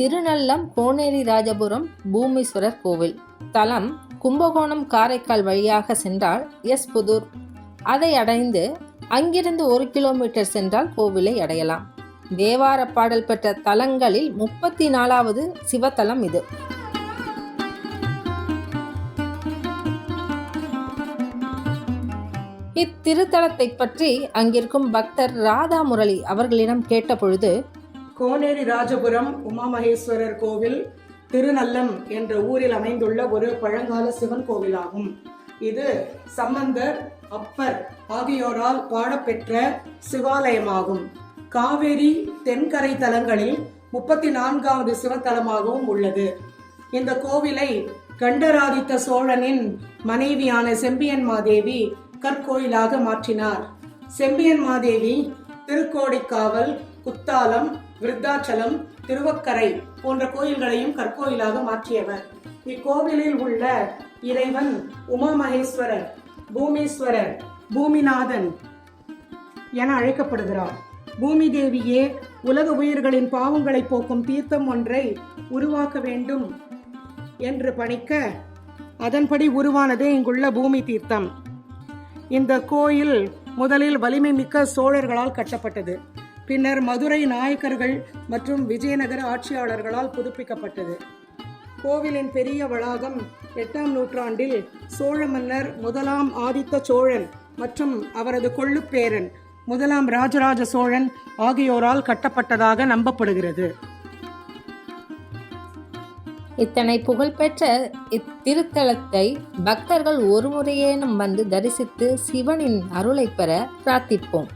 திருநல்லம் கோனேரி ராஜபுரம் பூமீஸ்வரர் கோவில். தலம் கும்பகோணம் காரைக்கால் வழியாக சென்றால் எஸ் புதூர். அதை அடைந்து அங்கிருந்து ஒரு கிலோமீட்டர் சென்றால் கோவிலை அடையலாம். தேவார பாடல் பெற்ற தலங்களில் முப்பத்தி நாலாவது சிவத்தலம் இது. இத்திருத்தலத்தை பற்றி அங்கிருக்கும் பக்தர் ராதா முரளி அவர்களிடம் கேட்டபொழுது கோனேரி ராஜபுரம் உமாமகேஸ்வரர் கோவில் திருநல்லம் என்ற ஊரில் அமைந்துள்ள ஒரு பழங்கால சிவன் கோவிலாகும். இது சம்பந்தர் அப்பர் ஆகியோரால் பாடப்பெற்ற சிவாலயமாகும். காவேரி தென்கரை தலங்களில் முப்பத்தி நான்காவது சிவத்தலமாகவும் உள்ளது. இந்த கோவிலை கண்டராதித்த சோழனின் மனைவியான செம்பியன் மாதேவி கற்கோயிலாக மாற்றினார். செம்பியன் மாதேவி திருக்கோடிக்காவல் குத்தாலம் விருத்தாச்சலம் திருவக்கரை போன்ற கோயில்களையும் கற்கோயிலாக மாற்றியவர். இக்கோவிலில் உள்ள இறைவன் உமாமகேஸ்வரர் பூமேஸ்வரர் பூமிநாதன் என அழைக்கப்படுகிறார். பூமி தேவியே உலக உயிர்களின் பாவங்களை போக்கும் தீர்த்தம் ஒன்றை உருவாக்க வேண்டும் என்று பணிக்க அதன்படி உருவானதே இங்குள்ள பூமி தீர்த்தம். இந்த கோயில் முதலில் வலிமை மிக்க சோழர்களால் கட்டப்பட்டது. பின்னர் மதுரை நாயக்கர்கள் மற்றும் விஜயநகர ஆட்சியாளர்களால் புதுப்பிக்கப்பட்டது. கோவிலின் பெரிய வளாகம் எட்டாம் நூற்றாண்டில் சோழ மன்னர் முதலாம் ஆதித்த சோழன் மற்றும் அவரது கொள்ளுப்பேரன் முதலாம் ராஜராஜ சோழன் ஆகியோரால் கட்டப்பட்டதாக நம்பப்படுகிறது. இத்தனை புகழ்பெற்ற இத்திருத்தலத்தை பக்தர்கள் ஒருமுறையேனும் வந்து தரிசித்து சிவனின் அருளை பெற பிரார்த்திப்போம்.